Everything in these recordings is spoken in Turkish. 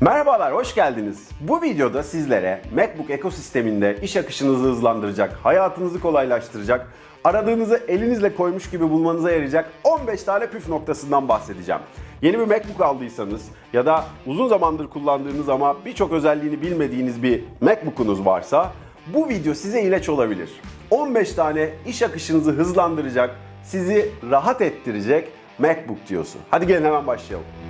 Merhabalar, hoş geldiniz. Bu videoda sizlere MacBook ekosisteminde iş akışınızı hızlandıracak, hayatınızı kolaylaştıracak, aradığınızı elinizle koymuş gibi bulmanıza yarayacak 15 tane püf noktasından bahsedeceğim. Yeni bir MacBook aldıysanız ya da uzun zamandır kullandığınız ama birçok özelliğini bilmediğiniz bir MacBook'unuz varsa bu video size ilaç olabilir. 15 tane iş akışınızı hızlandıracak, sizi rahat ettirecek MacBook diyorsun. Hadi gelin hemen başlayalım.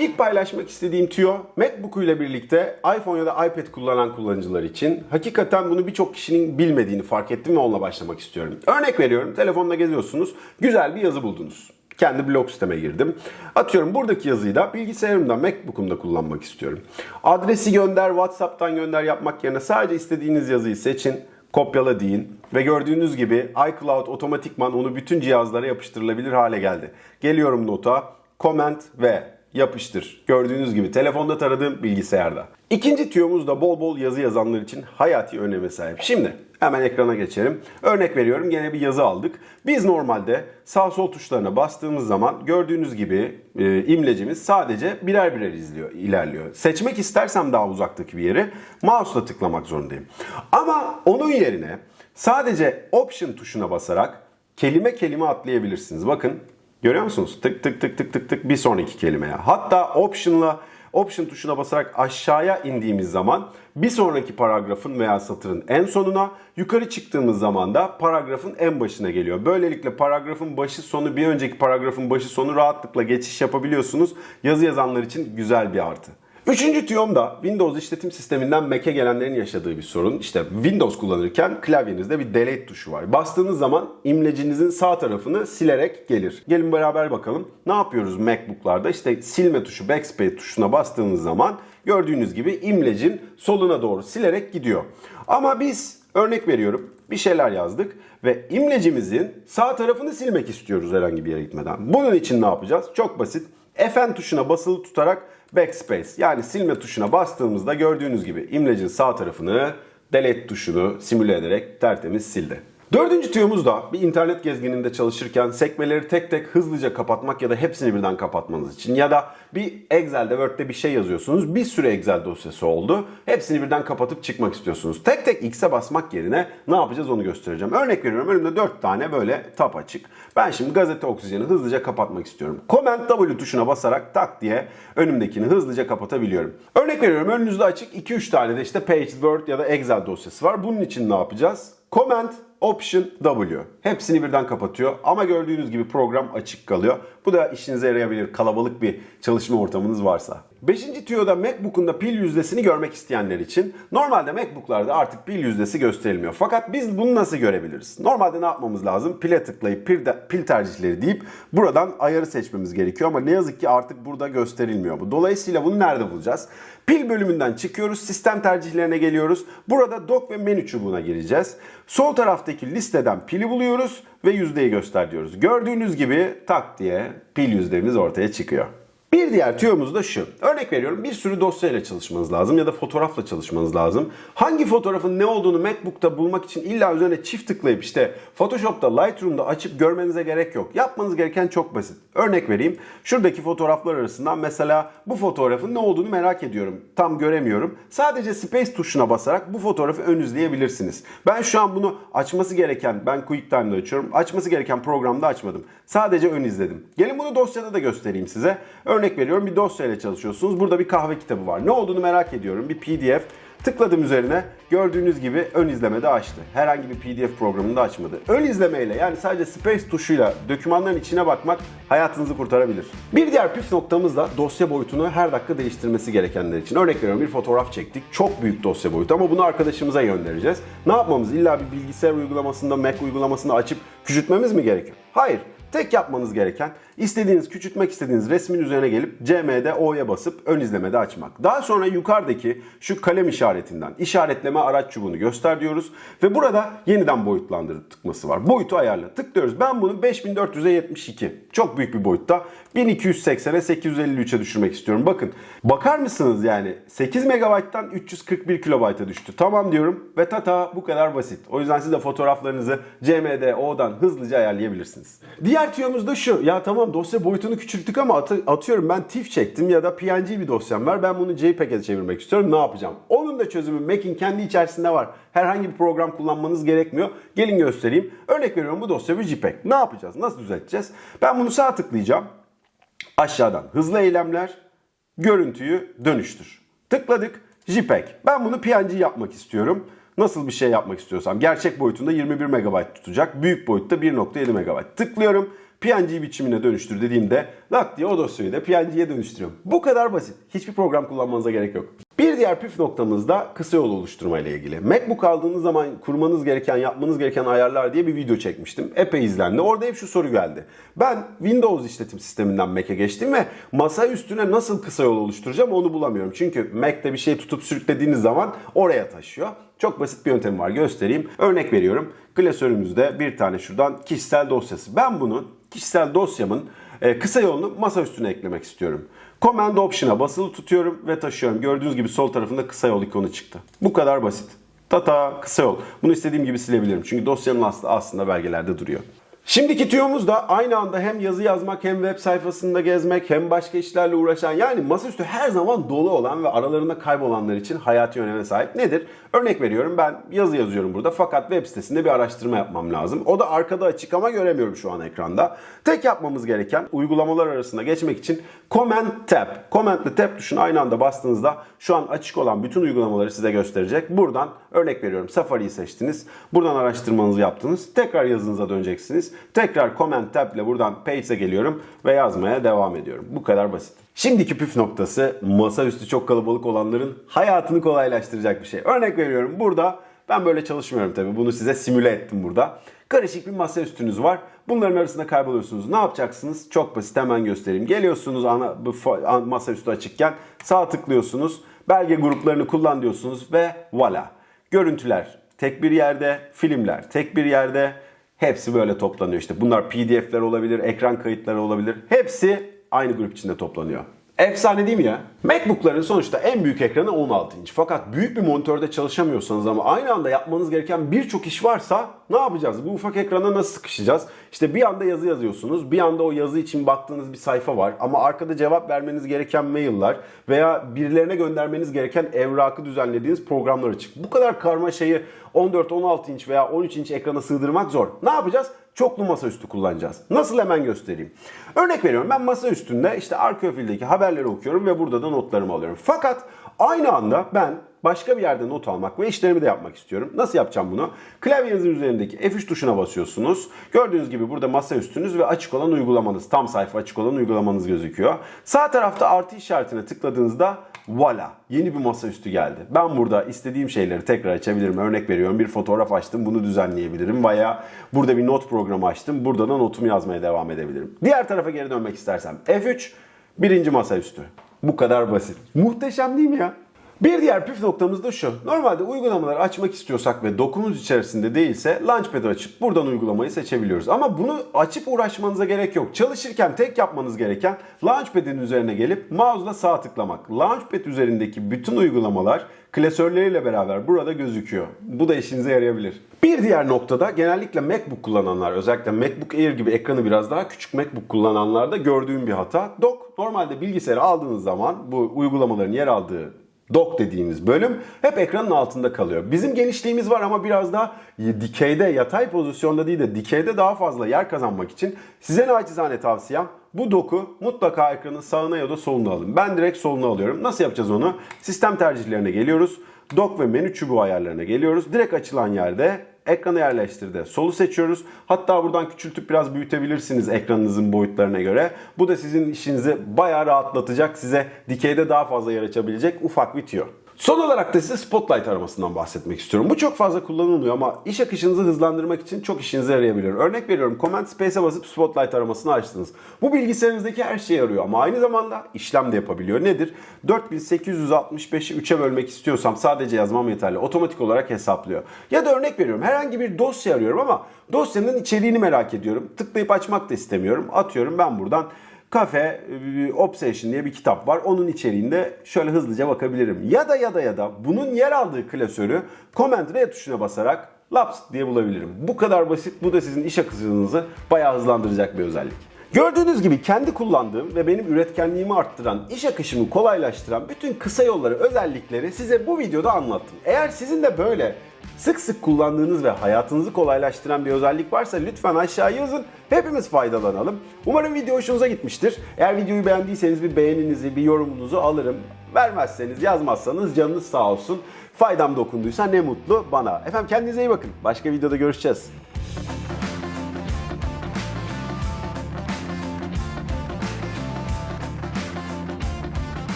İlk paylaşmak istediğim tüyo MacBook ile birlikte iPhone ya da iPad kullanan kullanıcılar için hakikaten bunu birçok kişinin bilmediğini fark ettim ve onunla başlamak istiyorum. Örnek veriyorum telefonda geziyorsunuz güzel bir yazı buldunuz. Kendi blog siteme girdim. Atıyorum buradaki yazıyı da bilgisayarımda, MacBook'umda kullanmak istiyorum. Adresi gönder, WhatsApp'tan gönder yapmak yerine sadece istediğiniz yazıyı seçin kopyala deyin ve gördüğünüz gibi iCloud otomatikman onu bütün cihazlara yapıştırılabilir hale geldi. Geliyorum nota, comment ve yapıştır. Gördüğünüz gibi telefonda taradığım bilgisayarda. İkinci tüyomuz da bol bol yazı yazanlar için hayati öneme sahip. Şimdi hemen ekrana geçelim. Örnek veriyorum gene bir yazı aldık. Biz normalde sağ sol tuşlarına bastığımız zaman gördüğünüz gibi e, imlecimiz sadece birer birer izliyor, ilerliyor. Seçmek istersem daha uzaktaki bir yeri mouse'la tıklamak zorundayım. Ama onun yerine sadece option tuşuna basarak kelime kelime atlayabilirsiniz. Bakın Görüyor musunuz? Tık tık tık tık tık tık bir sonraki kelimeye. Hatta option'la option tuşuna basarak aşağıya indiğimiz zaman bir sonraki paragrafın veya satırın en sonuna, yukarı çıktığımız zaman da paragrafın en başına geliyor. Böylelikle paragrafın başı sonu bir önceki paragrafın başı sonu rahatlıkla geçiş yapabiliyorsunuz. Yazı yazanlar için güzel bir artı. Üçüncü tüyom da Windows işletim sisteminden Mac'e gelenlerin yaşadığı bir sorun. İşte Windows kullanırken klavyenizde bir delete tuşu var. Bastığınız zaman imlecinizin sağ tarafını silerek gelir. Gelin beraber bakalım. Ne yapıyoruz MacBook'larda? İşte silme tuşu, backspace tuşuna bastığınız zaman gördüğünüz gibi imlecin soluna doğru silerek gidiyor. Ama biz örnek veriyorum bir şeyler yazdık ve imlecimizin sağ tarafını silmek istiyoruz herhangi bir yere gitmeden. Bunun için ne yapacağız? Çok basit. Fn tuşuna basılı tutarak backspace yani silme tuşuna bastığımızda gördüğünüz gibi imlecin sağ tarafını delete tuşunu simüle ederek tertemiz sildi. Dördüncü tüyomuz da bir internet gezgininde çalışırken sekmeleri tek tek hızlıca kapatmak ya da hepsini birden kapatmanız için ya da bir Excel'de Word'de bir şey yazıyorsunuz. Bir sürü Excel dosyası oldu. Hepsini birden kapatıp çıkmak istiyorsunuz. Tek tek X'e basmak yerine ne yapacağız onu göstereceğim. Örnek veriyorum önümde 4 tane böyle tab açık. Ben şimdi gazete oksijeni hızlıca kapatmak istiyorum. Command W tuşuna basarak tak diye önümdekini hızlıca kapatabiliyorum. Örnek veriyorum önünüzde açık 2-3 tane de işte Page, Word ya da Excel dosyası var. Bunun için ne yapacağız? Command Option W. Hepsini birden kapatıyor ama gördüğünüz gibi program açık kalıyor. Bu da işinize yarayabilir kalabalık bir çalışma ortamınız varsa. Beşinci tüyoda MacBook'un da pil yüzdesini görmek isteyenler için normalde MacBook'larda artık pil yüzdesi gösterilmiyor. Fakat biz bunu nasıl görebiliriz? Normalde ne yapmamız lazım? Pile tıklayıp pil, de- pil tercihleri deyip buradan ayarı seçmemiz gerekiyor ama ne yazık ki artık burada gösterilmiyor bu. Dolayısıyla bunu nerede bulacağız? Pil bölümünden çıkıyoruz, sistem tercihlerine geliyoruz. Burada dock ve menü çubuğuna gireceğiz. Sol taraftaki listeden pili buluyoruz ve yüzdeyi göster diyoruz. Gördüğünüz gibi tak diye pil yüzdemiz ortaya çıkıyor. Bir diğer tüyomuz da şu. Örnek veriyorum bir sürü dosyayla çalışmanız lazım ya da fotoğrafla çalışmanız lazım. Hangi fotoğrafın ne olduğunu MacBook'ta bulmak için illa üzerine çift tıklayıp işte Photoshop'ta, Lightroom'da açıp görmenize gerek yok. Yapmanız gereken çok basit. Örnek vereyim. Şuradaki fotoğraflar arasından mesela bu fotoğrafın ne olduğunu merak ediyorum. Tam göremiyorum. Sadece Space tuşuna basarak bu fotoğrafı ön izleyebilirsiniz. Ben şu an bunu açması gereken, ben QuickTime'da açıyorum. Açması gereken programda açmadım. Sadece ön izledim. Gelin bunu dosyada da göstereyim size. Örnek veriyorum bir dosyayla çalışıyorsunuz. Burada bir kahve kitabı var. Ne olduğunu merak ediyorum. Bir PDF. Tıkladım üzerine. Gördüğünüz gibi ön izlemede açtı. Herhangi bir PDF programında açmadı. Ön izlemeyle yani sadece space tuşuyla dokümanların içine bakmak hayatınızı kurtarabilir. Bir diğer püf noktamız da dosya boyutunu her dakika değiştirmesi gerekenler için. Örnek veriyorum bir fotoğraf çektik. Çok büyük dosya boyutu ama bunu arkadaşımıza göndereceğiz. Ne yapmamız? İlla bir bilgisayar uygulamasında, Mac uygulamasında açıp küçültmemiz mi gerekiyor? Hayır. Tek yapmanız gereken istediğiniz, küçültmek istediğiniz resmin üzerine gelip CM'de O'ya basıp ön izlemede açmak. Daha sonra yukarıdaki şu kalem işaretinden işaretleme araç çubuğunu göster diyoruz. Ve burada yeniden boyutlandır tıkması var. Boyutu ayarla. Tıklıyoruz. Ben bunu 5400'e 72. Çok büyük bir boyutta. 1280'e 853'e düşürmek istiyorum. Bakın bakar mısınız yani 8 MB'dan 341 KB'a düştü. Tamam diyorum ve tata bu kadar basit. O yüzden siz de fotoğraflarınızı CM'de O'dan hızlıca ayarlayabilirsiniz. Diğer Diğer tüyomuz da şu. Ya tamam dosya boyutunu küçülttük ama atı- atıyorum ben TIFF çektim ya da PNG bir dosyam var. Ben bunu JPEG'e çevirmek istiyorum. Ne yapacağım? Onun da çözümü Mac'in kendi içerisinde var. Herhangi bir program kullanmanız gerekmiyor. Gelin göstereyim. Örnek veriyorum bu dosya bir JPEG. Ne yapacağız? Nasıl düzelteceğiz? Ben bunu sağ tıklayacağım. Aşağıdan hızlı eylemler, görüntüyü dönüştür. Tıkladık JPEG. Ben bunu PNG yapmak istiyorum. Nasıl bir şey yapmak istiyorsam. Gerçek boyutunda 21 MB tutacak. Büyük boyutta 1.7 MB. Tıklıyorum. PNG biçimine dönüştür dediğimde lak diye o dosyayı da PNG'ye dönüştürüyorum. Bu kadar basit. Hiçbir program kullanmanıza gerek yok. Diğer püf noktamız da kısa yol oluşturma ile ilgili. Macbook aldığınız zaman kurmanız gereken, yapmanız gereken ayarlar diye bir video çekmiştim. Epey izlendi. Orada hep şu soru geldi. Ben Windows işletim sisteminden Mac'e geçtim ve masa üstüne nasıl kısa yol oluşturacağım onu bulamıyorum. Çünkü Mac'te bir şey tutup sürüklediğiniz zaman oraya taşıyor. Çok basit bir yöntem var göstereyim. Örnek veriyorum. Klasörümüzde bir tane şuradan kişisel dosyası. Ben bunu kişisel dosyamın e, kısa yolunu masa üstüne eklemek istiyorum. Command Option'a basılı tutuyorum ve taşıyorum. Gördüğünüz gibi sol tarafında kısa yol ikonu çıktı. Bu kadar basit. Tata kısa yol. Bunu istediğim gibi silebilirim. Çünkü dosyanın aslı aslında belgelerde duruyor. Şimdiki tüyomuz da aynı anda hem yazı yazmak hem web sayfasında gezmek hem başka işlerle uğraşan yani masaüstü her zaman dolu olan ve aralarında kaybolanlar için hayati öneme sahip nedir? Örnek veriyorum ben yazı yazıyorum burada fakat web sitesinde bir araştırma yapmam lazım. O da arkada açık ama göremiyorum şu an ekranda. Tek yapmamız gereken uygulamalar arasında geçmek için Command Tab. Command ile Tab tuşuna aynı anda bastığınızda şu an açık olan bütün uygulamaları size gösterecek. Buradan örnek veriyorum Safari'yi seçtiniz. Buradan araştırmanızı yaptınız. Tekrar yazınıza döneceksiniz. Tekrar Command Tab ile buradan Page'e geliyorum ve yazmaya devam ediyorum. Bu kadar basit. Şimdiki püf noktası masaüstü çok kalabalık olanların hayatını kolaylaştıracak bir şey. Örnek veriyorum burada ben böyle çalışmıyorum tabii. Bunu size simüle ettim burada. Karışık bir masa üstünüz var. Bunların arasında kayboluyorsunuz. Ne yapacaksınız? Çok basit hemen göstereyim. Geliyorsunuz ana bu an- masaüstü açıkken sağ tıklıyorsunuz. Belge gruplarını kullan diyorsunuz ve voilà. Görüntüler tek bir yerde, filmler tek bir yerde. Hepsi böyle toplanıyor işte. Bunlar PDF'ler olabilir, ekran kayıtları olabilir. Hepsi aynı grup içinde toplanıyor. Efsane değil mi ya? Macbook'ların sonuçta en büyük ekranı 16 inç. Fakat büyük bir monitörde çalışamıyorsanız ama aynı anda yapmanız gereken birçok iş varsa ne yapacağız? Bu ufak ekrana nasıl sıkışacağız? İşte bir anda yazı yazıyorsunuz. Bir anda o yazı için baktığınız bir sayfa var. Ama arkada cevap vermeniz gereken mailler veya birilerine göndermeniz gereken evrakı düzenlediğiniz programlar açık. Bu kadar karmaşayı 14-16 inç veya 13 inç ekrana sığdırmak zor. Ne yapacağız? Çoklu masaüstü kullanacağız. Nasıl hemen göstereyim. Örnek veriyorum ben masa üstünde işte Arkeofil'deki haberleri okuyorum ve burada da notlarımı alıyorum. Fakat aynı anda ben başka bir yerde not almak ve işlerimi de yapmak istiyorum. Nasıl yapacağım bunu? Klavyenizin üzerindeki F3 tuşuna basıyorsunuz. Gördüğünüz gibi burada masa üstünüz ve açık olan uygulamanız. Tam sayfa açık olan uygulamanız gözüküyor. Sağ tarafta artı işaretine tıkladığınızda Voila! Yeni bir masaüstü geldi. Ben burada istediğim şeyleri tekrar açabilirim. Örnek veriyorum bir fotoğraf açtım bunu düzenleyebilirim. Veya burada bir not programı açtım. Burada da notumu yazmaya devam edebilirim. Diğer tarafa geri dönmek istersem F3 birinci masaüstü. Bu kadar basit. Muhteşem değil mi ya? Bir diğer püf noktamız da şu. Normalde uygulamaları açmak istiyorsak ve dokumuz içerisinde değilse Launchpad'ı açıp buradan uygulamayı seçebiliyoruz. Ama bunu açıp uğraşmanıza gerek yok. Çalışırken tek yapmanız gereken Launchpad'in üzerine gelip mouse'la sağ tıklamak. Launchpad üzerindeki bütün uygulamalar klasörleriyle beraber burada gözüküyor. Bu da işinize yarayabilir. Bir diğer noktada genellikle MacBook kullananlar özellikle MacBook Air gibi ekranı biraz daha küçük MacBook kullananlarda gördüğüm bir hata. Dock normalde bilgisayarı aldığınız zaman bu uygulamaların yer aldığı dock dediğimiz bölüm hep ekranın altında kalıyor. Bizim genişliğimiz var ama biraz daha dikeyde, yatay pozisyonda değil de dikeyde daha fazla yer kazanmak için size naçizane tavsiyem bu doku mutlaka ekranın sağına ya da soluna alın. Ben direkt soluna alıyorum. Nasıl yapacağız onu? Sistem tercihlerine geliyoruz. Dock ve menü çubuğu ayarlarına geliyoruz. Direkt açılan yerde ekrana yerleştirde solu seçiyoruz. Hatta buradan küçültüp biraz büyütebilirsiniz ekranınızın boyutlarına göre. Bu da sizin işinizi bayağı rahatlatacak. Size dikeyde daha fazla yer açabilecek ufak bir tüyo. Son olarak da size Spotlight aramasından bahsetmek istiyorum. Bu çok fazla kullanılmıyor ama iş akışınızı hızlandırmak için çok işinize yarayabilir. Örnek veriyorum Command Space'e basıp Spotlight aramasını açtınız. Bu bilgisayarınızdaki her şeye yarıyor ama aynı zamanda işlem de yapabiliyor. Nedir? 4865'i 3'e bölmek istiyorsam sadece yazmam yeterli. Otomatik olarak hesaplıyor. Ya da örnek veriyorum herhangi bir dosya arıyorum ama dosyanın içeriğini merak ediyorum. Tıklayıp açmak da istemiyorum. Atıyorum ben buradan Cafe e, Obsession diye bir kitap var. Onun içeriğinde şöyle hızlıca bakabilirim. Ya da ya da ya da bunun yer aldığı klasörü Command R tuşuna basarak laps diye bulabilirim. Bu kadar basit. Bu da sizin iş akışınızı bayağı hızlandıracak bir özellik. Gördüğünüz gibi kendi kullandığım ve benim üretkenliğimi arttıran, iş akışımı kolaylaştıran bütün kısa yolları, özellikleri size bu videoda anlattım. Eğer sizin de böyle sık sık kullandığınız ve hayatınızı kolaylaştıran bir özellik varsa lütfen aşağı yazın. Hepimiz faydalanalım. Umarım video hoşunuza gitmiştir. Eğer videoyu beğendiyseniz bir beğeninizi, bir yorumunuzu alırım. Vermezseniz, yazmazsanız canınız sağ olsun. Faydam dokunduysa ne mutlu bana. Efendim kendinize iyi bakın. Başka videoda görüşeceğiz.